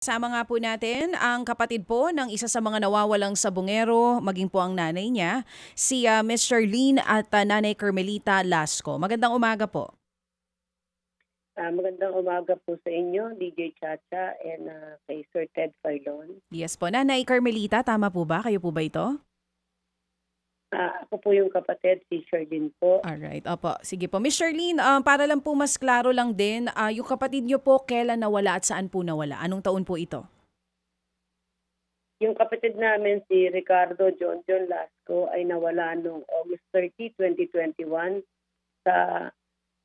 Sama nga po natin ang kapatid po ng isa sa mga nawawalang sabungero, maging po ang nanay niya, si ah, Miss Charlene at ah, Nanay Carmelita Lasco. Magandang umaga po. Ah, magandang umaga po sa inyo, DJ Chacha and ah, kay Sir Ted Filon. Yes po, Nanay Carmelita, tama po ba? Kayo po ba ito? Ah, ako po yung kapatid, si Sherlyn po. Alright, opo. Sige po. Miss Charlene, ah, para lang po mas klaro lang din, ah, yung kapatid niyo po kailan nawala at saan po nawala? Anong taon po ito? Yung kapatid namin, si Ricardo John John Lasco, ay nawala noong August 30, 2021 sa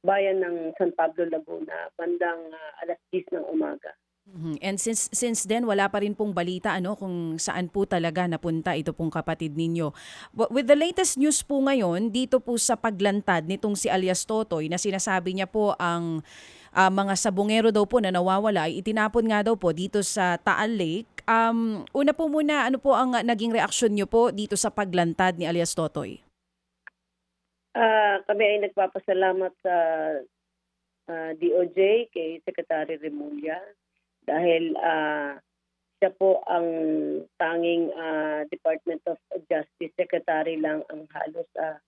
bayan ng San Pablo, Laguna, bandang ah, alas 10 ng umaga. Mhm. And since since then wala pa rin pong balita ano kung saan po talaga napunta ito pong kapatid ninyo. But with the latest news po ngayon dito po sa paglantad nitong si alias Totoy na sinasabi niya po ang ah, mga sabungero daw po na nawawala ay itinapon nga daw po dito sa Taal Lake. Um, una po muna ano po ang naging reaksyon niyo po dito sa paglantad ni alias Totoy? Ah, kami ay nagpapasalamat sa ah, DOJ kay Secretary Remulla dahil ah, siya po ang tanging ah, Department of Justice Secretary lang ang halos ah,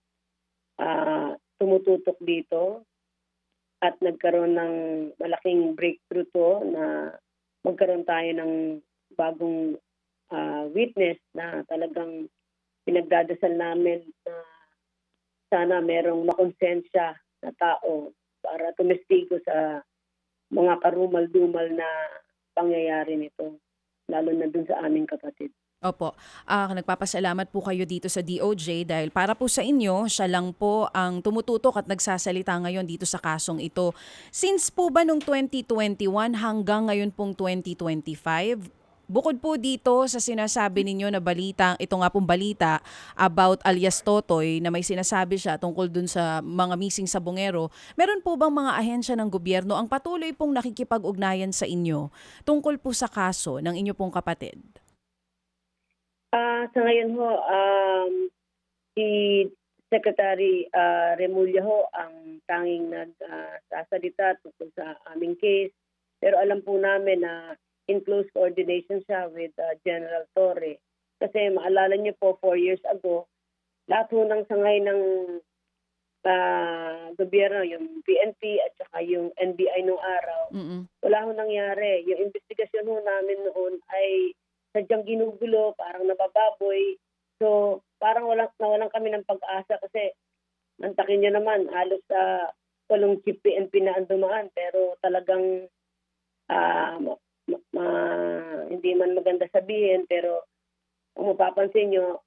ah, tumututok dito. At nagkaroon ng malaking breakthrough to na magkaroon tayo ng bagong ah, witness na talagang pinagdadasal namin na sana merong makonsensya na tao para tumestigo sa mga karumal-dumal na pangyayari nito, lalo na dun sa aming kapatid. Opo. Ah, nagpapasalamat po kayo dito sa DOJ dahil para po sa inyo, siya lang po ang tumututok at nagsasalita ngayon dito sa kasong ito. Since po ba nung 2021 hanggang ngayon pong 2025, bukod po dito sa sinasabi ninyo na balita, ito nga pong balita about alias Totoy na may sinasabi siya tungkol dun sa mga missing sabungero, meron po bang mga ahensya ng gobyerno ang patuloy pong nakikipag-ugnayan sa inyo tungkol po sa kaso ng inyo pong kapatid? Ah, sa ngayon ho, um, si Secretary ah, Remulla ho ang tanging nagsasalita tungkol sa aming case. Pero alam po namin na in close coordination siya with ah, General Torre. Kasi maalala niyo po, four years ago, lahat ho ng sangay ng ah, gobyerno, yung PNP at saka yung NBI nung araw, Mm-mm. wala ho nangyari. Yung investigasyon ho namin noon ay sadyang ginugulo, parang nabababoy. So, parang walang, nawalan kami ng pag-asa kasi nantakin nyo naman, halos sa walong chief PNP na ang dumaan. Pero talagang ah, ma- hindi man maganda sabihin, pero kung mapapansin nyo,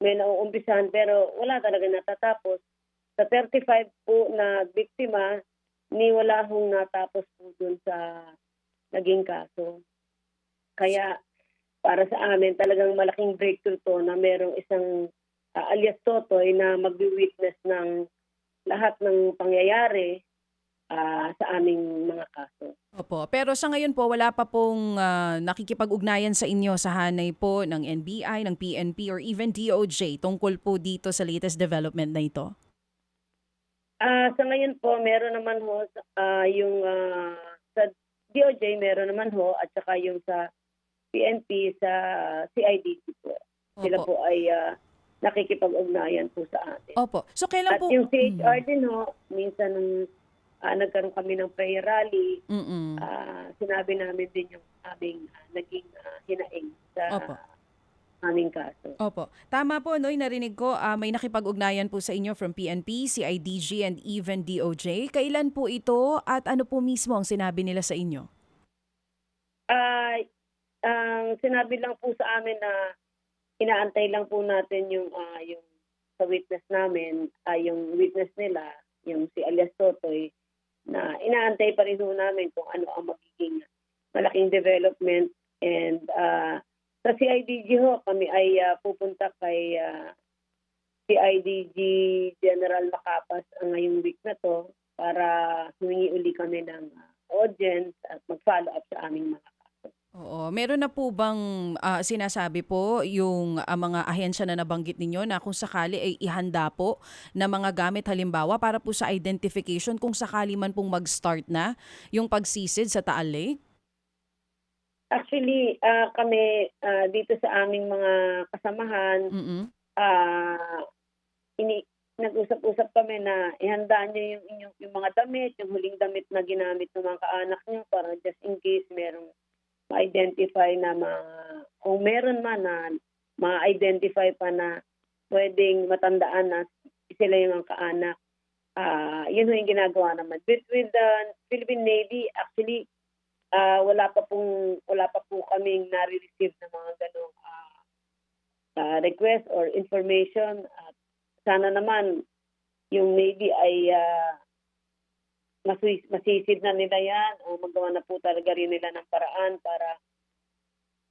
may nauumpisahan pero wala talaga natatapos. Sa 35 po na biktima, ni wala hong natapos po dun sa naging kaso. Kaya para sa amin talagang malaking breakthrough to na merong isang ah, alias Totoy na magwi-witness ng lahat ng pangyayari ah, sa aming mga kaso. Opo. Pero sa ngayon po, wala pa pong ah, nakikipag-ugnayan sa inyo sa hanay po ng NBI, ng PNP, or even DOJ tungkol po dito sa latest development na ito? Ah, sa ngayon po, meron naman ho ah, yung ah, sa DOJ meron naman ho at saka yung sa PNP sa CIDG po. Sila Opo. po ay ah, nakikipag-ugnayan po sa atin. Opo. So kailan At po... yung CHR Mm. din ho, minsan ah, nagkaroon kami ng prayer rally, Mm-mm. ah, sinabi namin din yung aming ah, naging ah, hinaing sa Opo. aming kaso. Opo. Tama po, Noy, narinig ko ah, may nakipag-ugnayan po sa inyo from PNP, CIDG, and even DOJ. Kailan po ito at ano po mismo ang sinabi nila sa inyo? Ah, ang sinabi lang po sa amin na inaantay lang po natin yung ah, yung sa witness namin, ay yung witness nila, yung si alias Totoy, na inaantay pa rin namin kung ano ang magiging malaking development. And ah, sa CIDG ho, kami ay ah, pupunta kay ah, CIDG General Macapas ang ngayong week na to para humingi uli kami ng ah, audience at mag-follow up sa aming mga Oo. Meron na po bang ah, sinasabi po yung ah, mga ahensya na nabanggit ninyo na kung sakali ay ihanda po na mga gamit halimbawa para po sa identification kung sakali man pong mag-start na yung pagsisid sa Taal Lake? Actually, ah, kami ah, dito sa aming mga kasamahan, Mm-mm. ah ini nag-usap-usap kami na ihanda niyo yung inyong yung mga damit, yung huling damit na ginamit ng mga kaanak niyo para just in case merong ma-identify na mga kung meron man na ma-identify pa na pwedeng matandaan na sila yung mga kaanak. Ah, yun yung ginagawa naman. With, with the Philippine Navy, actually, ah, wala pa pong wala pa po kaming nare-receive na mga ganong ah, ah, request or information. At sana naman yung Navy ay uh, masis- masisid na nila yan o magawa na po talaga rin nila ng paraan para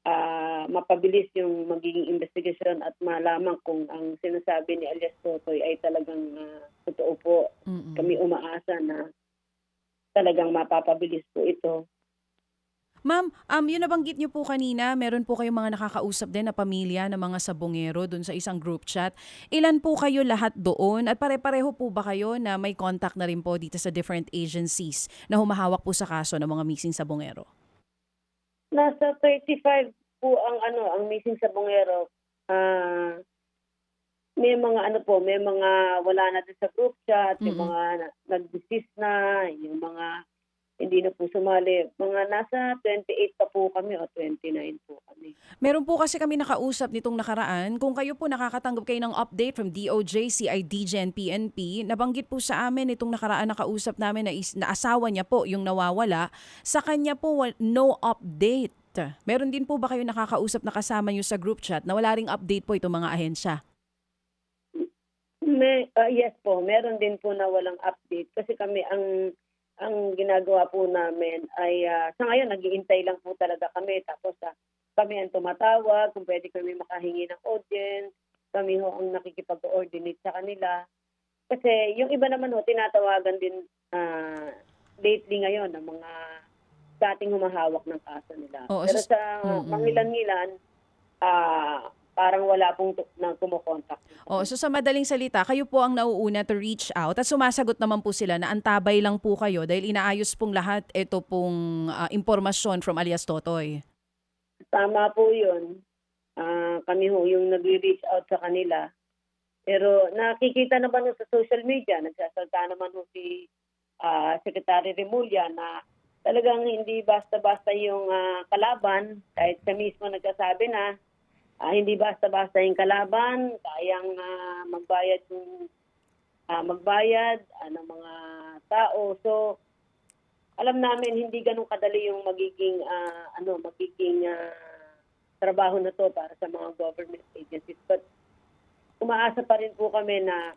ah, mapabilis yung magiging investigasyon at malaman kung ang sinasabi ni alias Totoy ay talagang ah, totoo po. Mm-mm. Kami umaasa na talagang mapapabilis po ito. Ma'am, um, yun nabanggit niyo po kanina, meron po kayong mga nakakausap din na pamilya ng mga sabongero doon sa isang group chat. Ilan po kayo lahat doon? At pare-pareho po ba kayo na may contact na rin po dito sa different agencies na humahawak po sa kaso ng mga missing sabongero? Nasa 35 po ang ano ang missing sa Bungero. Ah may mga ano po, may mga wala na din sa group chat, yung Mm-mm. mga na- nag-desist na, yung mga hindi na po sumali. Mga nasa 28 pa po kami o 29 po kami. Meron po kasi kami nakausap nitong nakaraan. Kung kayo po nakakatanggap kayo ng update from DOJ, CIDG, and PNP, nabanggit po sa amin itong nakaraan nakausap namin na, is, na asawa niya po yung nawawala. Sa kanya po, no update. Meron din po ba kayo nakakausap na kasama niyo sa group chat na wala ring update po itong mga ahensya? May, ah, yes po, meron din po na walang update kasi kami ang ang ginagawa po namin ay ah, sa ngayon nagiintay lang po talaga kami. Tapos ah, kami ang tumatawag kung pwede kami makahingi ng audience. Kami ho ang nakikipag-coordinate sa kanila. Kasi yung iba naman ho tinatawagan din ah, lately ngayon ng mga dating humahawak ng kaso nila. Oo, pero sa Mm-mm. mangilan-ngilan ah, parang wala pong tu- na kumokontak O, so sa madaling salita, kayo po ang nauuna to reach out at sumasagot naman po sila na antabay lang po kayo dahil inaayos pong lahat ito pong ah, impormasyon from alias Totoy. Tama po yun. Ah, kami ho yung nag-reach out sa kanila. Pero nakikita naman ho sa social media, nagsasalta naman ho si ah, Secretary Remulla na talagang hindi basta-basta yung ah, kalaban. Kahit siya mismo nagsasabi na ah, hindi basta-basta yung kalaban, kayang ah, magbayad yung ah, magbayad ah, ng mga tao. So, alam namin hindi ganun kadali yung magiging ah, ano magiging ah, trabaho na to para sa mga government agencies. But umaasa pa rin po kami na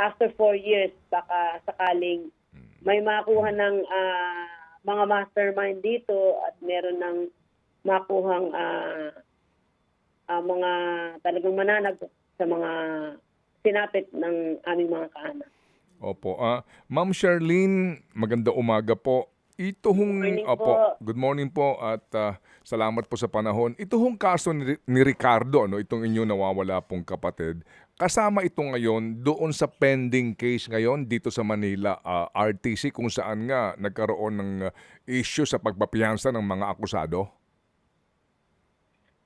after four years baka sakaling may makuha ng ah, mga mastermind dito at meron ng makuhang ah, ah, mga talagang mananag sa mga sinapit ng aming mga kaanak. Opo. Ah, Ma'am Charlene, maganda umaga po. Ito hong, Good morning opo, po. good morning po at ah, salamat po sa panahon. Ito hong kaso ni, ni Ricardo, ano, itong inyo nawawala pong kapatid, kasama ito ngayon doon sa pending case ngayon dito sa Manila, ah, RTC, kung saan nga nagkaroon ng issue sa pagpapiyansa ng mga akusado?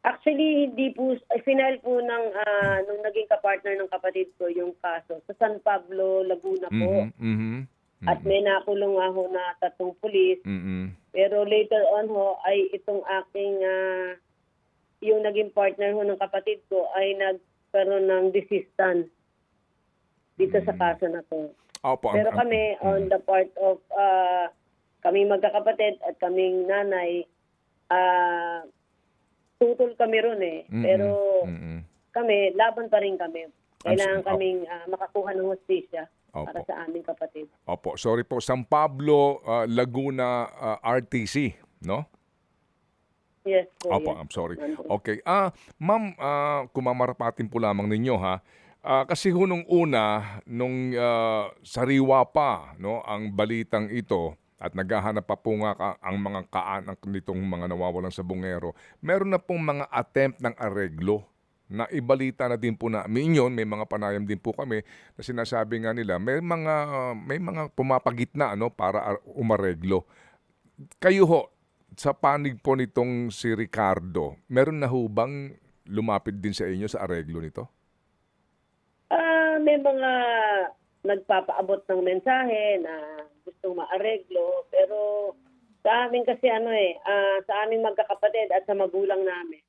Actually, hindi po, ay, final po ng, ah, nung naging kapartner ng kapatid ko yung kaso sa San Pablo, Laguna po. Mhm, mhm, At may nakulong ho na tatlong pulis. mhm. Pero later on ho, ay itong aking, ah, yung naging partner ho ng kapatid ko ay nagkaroon ng desistance dito sa kaso na to. Opo, Pero ang- kami, on the part of ah, kaming magkakapatid at kaming nanay, ah, tutol kami ron eh. Mhm, Pero kami, laban pa rin kami. Kailangan Opo. kaming ah, makakuha ng hostisya para sa aming kapatid. Opo, sorry po. San Pablo, ah, Laguna, ah, RTC, no? Yes po. Opo, yes. I'm sorry. Okay. Ah, ma'am, ah, kumamarapatin po lamang ninyo ha. Ah, kasi ho nung una, nung ah, sariwa pa, no, ang balitang ito at naghahanap pa po nga ka- ang mga kaanak nitong mga nawawalang sa bungero, meron na pong mga attempt ng areglo na ibalita na din po namin yun, may mga panayam din po kami na sinasabi nga nila, may mga may mga pumapagitna ano para ar- umareglo. Kayo ho, sa panig po nitong si Ricardo, meron na hubang lumapit din sa inyo sa areglo nito? Ah, may mga nagpapaabot ng mensahe na gustong maareglo, pero sa amin kasi ano eh, ah, sa aming magkakapatid at sa magulang namin,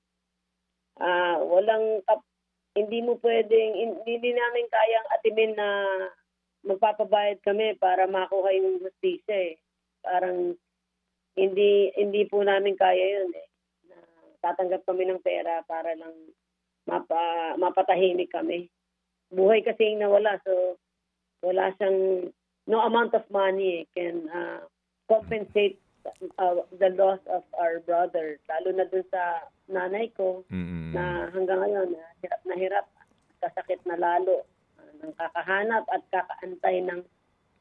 ah, walang kap- hindi mo pwedeng hindi, namin kayang atimin na magpapabayad kami para makuha yung justisya eh. Parang hindi hindi po namin kaya yun eh. Na tatanggap kami ng pera para lang mapa, mapatahimik kami buhay kasi yung nawala. So, wala siyang, no amount of money can uh, compensate uh, the loss of our brother. Lalo na dun sa nanay ko Mm-mm. na hanggang ngayon, na hirap na hirap, kasakit na lalo, uh, ng kakahanap at kakaantay ng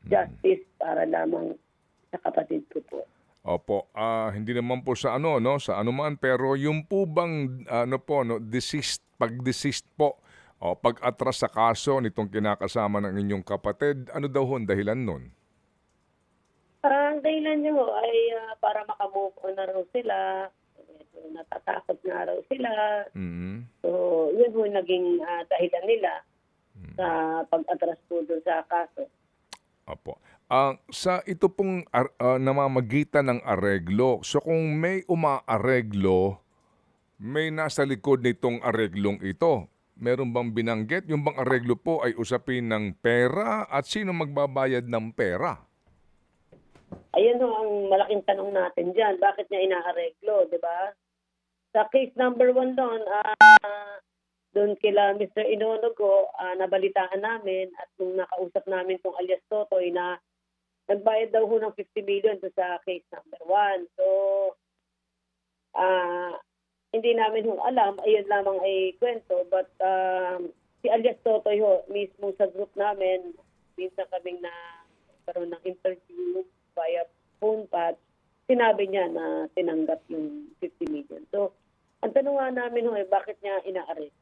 justice para lamang sa kapatid ko po. Opo, ah, hindi naman po sa ano no, sa anuman pero yung po bang ano po no, desist pag-desist po o pag-atras sa kaso nitong kinakasama ng inyong kapatid, ano daw ho ang dahilan nun? Ah, Ang dahilan niyo ay ah, para makamove on na raw sila. Medyo natatakot na raw sila. Mm. So, yun po yung naging ah, dahilan nila sa pag-atras po doon sa kaso. Opo. Ang sa ito pong ar- ah, namamagitan ng areglo. So kung may umaareglo, may nasa likod nitong areglong ito. Meron bang binanggit? Yung bang areglo po ay usapin ng pera at sino magbabayad ng pera? Ayan ho ang malaking tanong natin dyan. Bakit niya inaareglo, di ba? Sa case number one doon, ah, doon kila Mr. Inonogo, ah, nabalitaan namin at nung nakausap namin tong alias Totoy na nagbayad daw ho ng 50 million sa case number one. So, ah, hindi namin ho alam, ayun lamang ay kwento, but um, si alias Totoy ho, mismo sa group namin, minsan kaming na karoon ng interview via phone patch, sinabi niya na tinanggap yung 50 million. So, ang tanong nga namin ho, eh, bakit niya ina-arrest?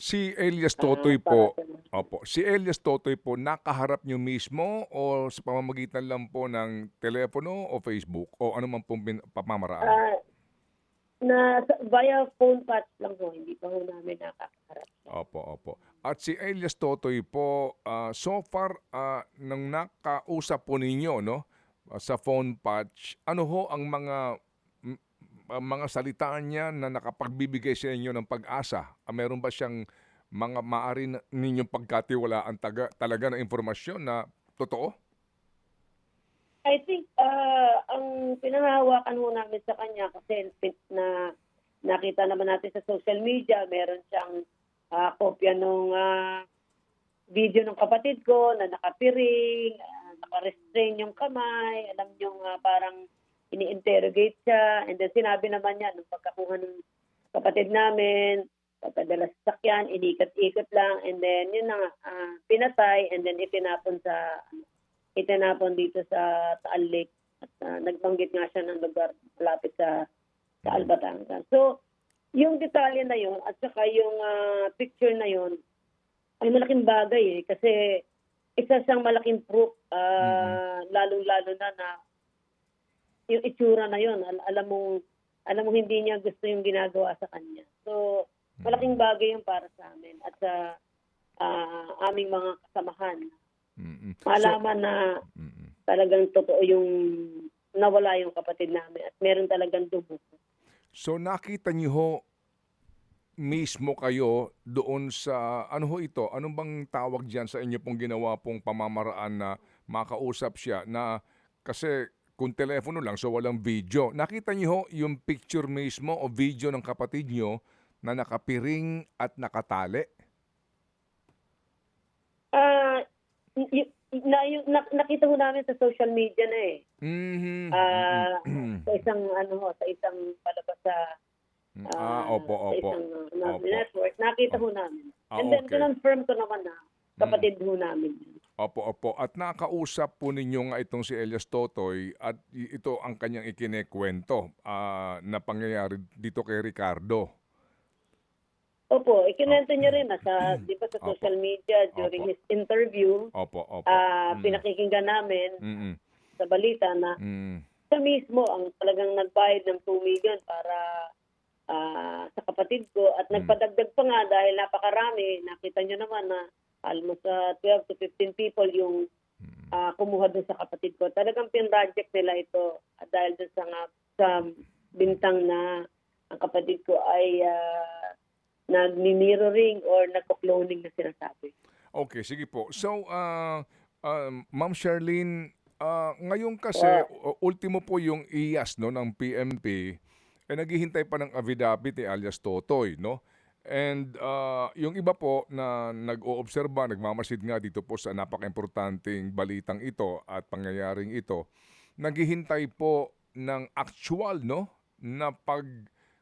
Si Elias Totoy po, para sa- opo, si Elias Totoy po nakaharap niyo mismo o sa pamamagitan lang po ng telepono o Facebook o ano man pong pamamaraan? Ah, na via phone patch lang ho, hindi pa ho namin nakakaharap. Opo, opo. At si Elias Totoy po, ah, so far, ah, nang nakausap po ninyo, no, ah, sa phone patch, ano ho ang mga m- ang mga salita niya na nakapagbibigay sa inyo ng pag-asa? Ah, meron ba siyang mga maaari na- ninyong pagkatiwalaan taga, talaga na impormasyon na totoo? I think ah, ang pinangahawakan ho namin sa kanya kasi na nakita naman natin sa social media, meron siyang ah, kopya ng video ng kapatid ko na nakapiring, ah, naka-restrain yung kamay, alam yung parang ini-interrogate siya. And then sinabi naman niya nung pagkakuha ng kapatid namin, papadala sa sakyan, inikat-ikot lang, and then yun na ah, pinatay, and then itinapon sa itinapon dito sa Taal Lake. At ah, nagbanggit nga siya ng lugar malapit sa sa Albatangan. So, yung detalye na yun at saka yung ah, picture na yun ay malaking bagay eh. Kasi isa siyang malaking proof ah, lalong-lalo na na yung itsura na yun. Al- alam mo alam mo hindi niya gusto yung ginagawa sa kanya. So, malaking bagay yung para sa amin at sa ah, aming mga kasamahan Mm-mm. malaman na So, mm-mm. talagang totoo yung nawala yung kapatid namin at meron talagang dugo. So nakita niyo ho mismo kayo doon sa ano ho ito? Anong bang tawag diyan sa inyo pong ginawa pong pamamaraan na makausap siya na kasi kung telepono lang so walang video. Nakita niyo ho yung picture mismo o video ng kapatid niyo na nakapiring at nakatali? Ah, y- na, yung, na- nakita ho namin sa social media na eh. Mhm. Ah, Mhm. sa isang ano ho, sa isang palabas sa ah, opo, sa opo. isang uh, Opo. network. Nakita ho namin. Ah, And then okay. confirm ko naman na kapatid ho namin. Opo, opo. At nakausap po ninyo nga itong si Elias Totoy at ito ang kanyang ikinekwento ah, na pangyayari dito kay Ricardo. Opo, ikinento niya rin na sa, di ba, sa Opo. social media during Opo. his interview, Opo, opo. ah Mm. pinakikinggan namin Mm-mm. sa balita na Mm. siya mismo ang talagang nagbayad ng 2 million para ah, sa kapatid ko at Mm. nagpadagdag pa nga dahil napakarami. Nakita nyo naman na almost ah, 12 to 15 people yung Mm. ah, kumuha dun sa kapatid ko. Talagang pin-project nila ito ah, dahil dun sa, nga, sa bintang na ang kapatid ko ay uh, nag-mirroring or nagko-cloning na sinasabi. Okay, sige po. So, uh, uh, Ma'am Charlene, uh, ngayon kasi, Ah. u- ultimo po yung IAS no, ng PMP, eh, naghihintay pa ng affidavit ni alias Totoy, no? And uh, yung iba po na nag-oobserba, nagmamasid nga dito po sa napaka-importanting balitang ito at pangyayaring ito, naghihintay po ng actual, no? Na pag,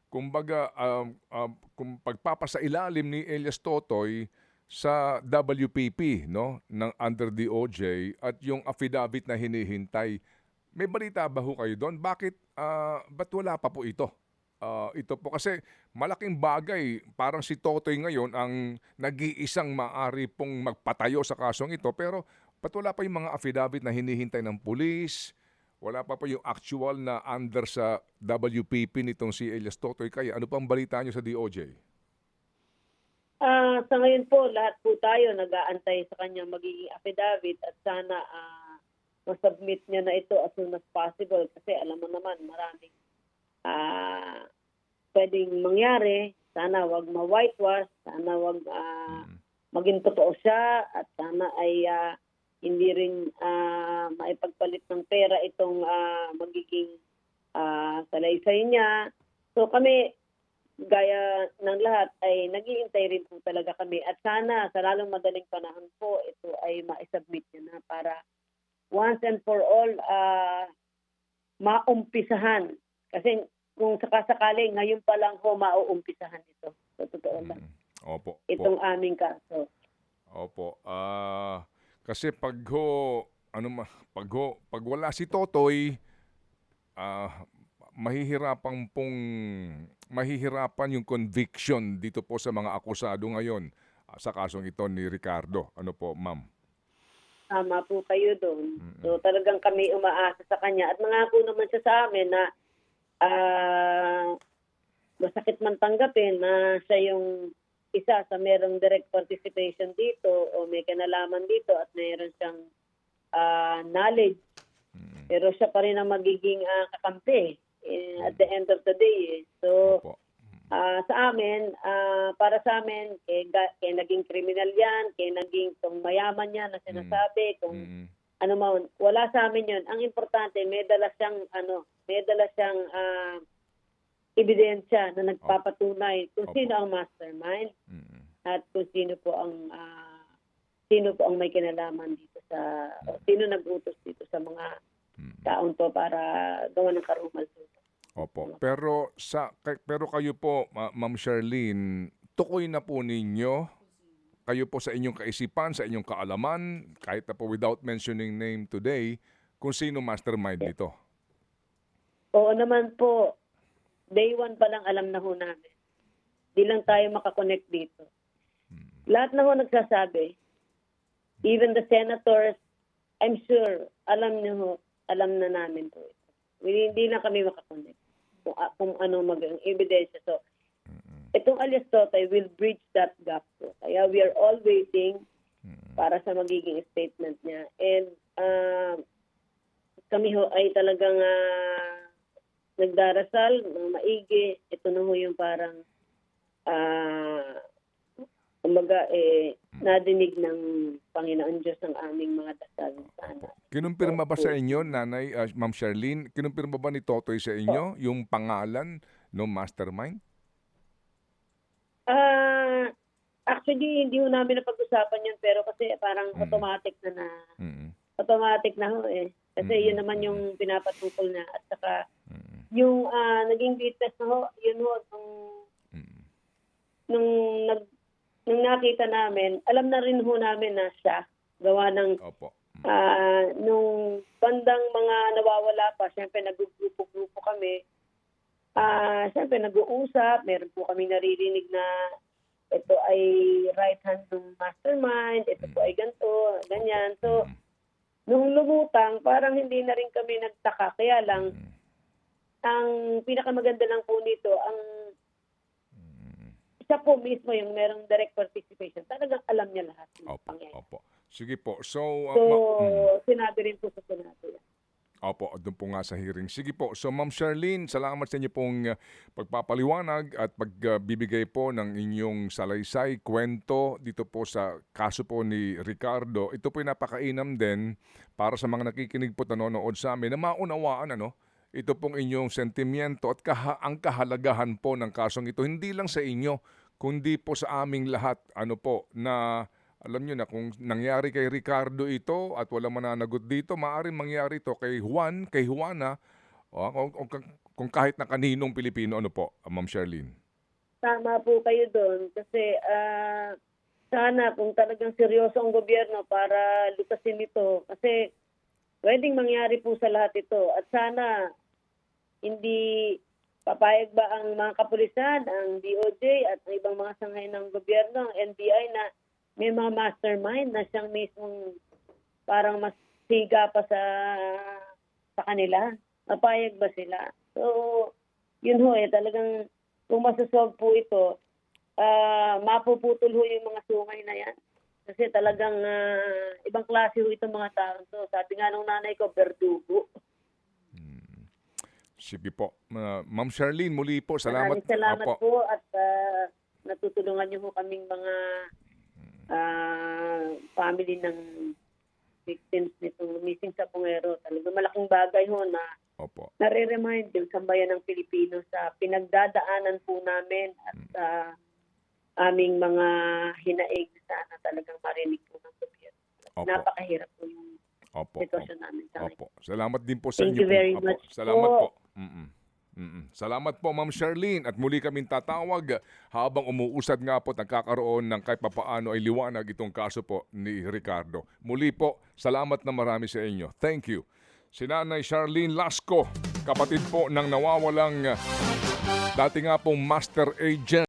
kumbaga, um, um, kung pagpapasailalim ni Elias Totoy sa WPP, no? Ng under DOJ at yung affidavit na hinihintay. May balita ba ho kayo doon? Bakit, ah, ba't wala pa po ito? Ah, ito po kasi malaking bagay, parang si Totoy ngayon ang nag-iisang maari pong magpatayo sa kasong ito pero ba't wala pa yung mga affidavit na hinihintay ng pulis? Wala pa po yung actual na under sa WPP nitong si Elias Totoy. Kaya ano pang balita nyo sa DOJ? Ah, sa ngayon po, lahat po tayo nag-aantay sa kanyang magiging affidavit at sana ah, masubmit niya na ito as soon as possible kasi alam mo naman maraming ah, pwedeng mangyari. Sana wag ma-whitewash, sana wag ah, Mm. maging totoo siya at sana ay ah, hindi rin ah, maipagpalit ng pera itong ah, magiging ah, salaysay niya. So kami, gaya ng lahat, ay naghihintay rin po talaga kami. At sana, sa lalong madaling panahon po, ito ay ma-submit niya na para once and for all, ah, maumpisahan. Kasi kung sakasakali, ngayon pa lang ho mauumpisahan ito. So, totoo lang. Mm. Opo. opo. Itong aming kaso. Opo. Ah, kasi pag ho, ano ma, pag ho, pag wala si Totoy, ah, mahihirapan pong mahihirapan yung conviction dito po sa mga akusado ngayon ah, sa kasong ito ni Ricardo. Ano po, ma'am? Tama po kayo doon. So talagang kami umaasa sa kanya. At nangako naman siya sa amin na ah, masakit man tanggapin na siya yung isa sa merong direct participation dito o may kinalaman dito at mayroon siyang ah, knowledge. Mm. Pero siya pa rin ang magiging ah, kakampi eh, at the end of the day. eh. So. Ah, sa amin, ah, para sa amin, kay, ga- kay naging kriminal yan, kay naging kung mayaman yan na sinasabi, kung Mm. ano man, wala sa amin yun. Ang importante, may dala siyang, ano, may dala siyang ah, ebidensya na nagpapatunay kung Opo. sino ang mastermind Mm. at kung sino po ang ah, sino po ang may kinalaman dito sa, o sino nag-utos dito sa mga Mm. taon to para gawa ng karumal dito. Opo. Pero sa pero kayo po, Ma- Ma'am Charlene, tukoy na po ninyo kayo po sa inyong kaisipan, sa inyong kaalaman, kahit na po without mentioning name today, kung sino mastermind nito. Oo naman po. Day one pa lang alam na ho namin. Di lang tayo makakonect dito. Lahat na ho nagsasabi. Even the senators, I'm sure, alam niyo ho, alam na namin po ito. Hindi, na kami makakonect kung, a- kung ano maging ebidensya. So, itong alias Totay will bridge that gap po. Kaya we are all waiting para sa magiging statement niya. And ah, kami ho ay talagang ah, nagdarasal ng maigi. Ito na ho yung parang ah kumbaga eh nadinig ng Panginoon Diyos ang aming mga dasal sana. Kinumpirma ba sa inyo, Nanay uh, Ma'am Charlene, kinumpirma ba ni Totoy sa inyo yung pangalan ng mastermind? Ah actually hindi ho namin napag-usapan yun pero kasi parang Mm. automatic na na Mm. automatic na ho eh. Kasi Mm. yun naman yung pinapatukol na at saka Mm. Yung ah, naging witness na ho, yun ho, nung Mm. nung nag nung nakita namin, alam na rin ho namin na siya gawa ng Opo. ah, nung bandang mga nawawala pa, syempre nag-grupo-grupo kami. Ah, syempre nag-uusap, meron po kami naririnig na ito ay right hand ng mastermind, ito po ay ganito, ganyan. So, Mm. nung lumutang, parang hindi na rin kami nagtaka. Kaya lang, Mm. Ang pinakamaganda lang po nito, ang isa po mismo yung merong direct participation. Talagang alam niya lahat ng Opo, pangyayari. opo. Sige po. So, uh, So, mm. sinabi rin po sa Senado yan. Opo, doon po nga sa hearing. Sige po. So, Ma'am Charlene, salamat sa inyo pong uh, pagpapaliwanag at pagbibigay po ng inyong salaysay, kwento dito po sa kaso po ni Ricardo. Ito po yung napakainam din para sa mga nakikinig po at nanonood sa amin na maunawaan ano, ito pong inyong sentimiento at kaha- ang kahalagahan po ng kasong ito. Hindi lang sa inyo, kundi po sa aming lahat. Ano po, na alam nyo na kung nangyari kay Ricardo ito at walang mananagot dito, maaaring mangyari ito kay Juan, kay Juana, o kung, kung, kung kahit na kaninong Pilipino, ano po, ah, Ma'am Charlene? Tama po kayo doon kasi ah, sana kung talagang seryoso ang gobyerno para lutasin ito kasi pwedeng mangyari po sa lahat ito at sana hindi papayag ba ang mga kapulisan, ang DOJ at ang ibang mga sangay ng gobyerno, ang NBI na may mga mastermind na siyang mismong parang mas siga pa sa sa kanila. Papayag ba sila? So, yun ho eh, talagang kung masasolve po ito, ah mapuputol ho yung mga sungay na yan. Kasi talagang ah, ibang klase ho itong mga tao to. Sabi nga nung nanay ko, berdugo. Sige po. Ma- Ma'am Charlene, muli po, salamat. Maraming salamat Opo. po at ah, natutulungan niyo ho kaming mga ah, family ng victims nitong missing sa Pungero. Talagang malaking bagay ho na Opo. nare-remind yung sambayan ng Pilipino sa pinagdadaanan po namin at sa aming mga hinaig sana talagang marinig po ng gobyerno. Napakahirap po yung Opo. sitwasyon namin sa. Opo. Salamat din po sa Thank inyo. you po. very Opo. much Salamat po. po. Mm-mm. Mm-mm. Salamat po, Ma'am Charlene. At muli kaming tatawag habang umuusad nga po at nagkakaroon ng kahit papaano ay liwanag itong kaso po ni Ricardo. Muli po, salamat na marami sa inyo. Thank you. Si Nanay Charlene Lasco, kapatid po ng nawawalang dati nga pong master agent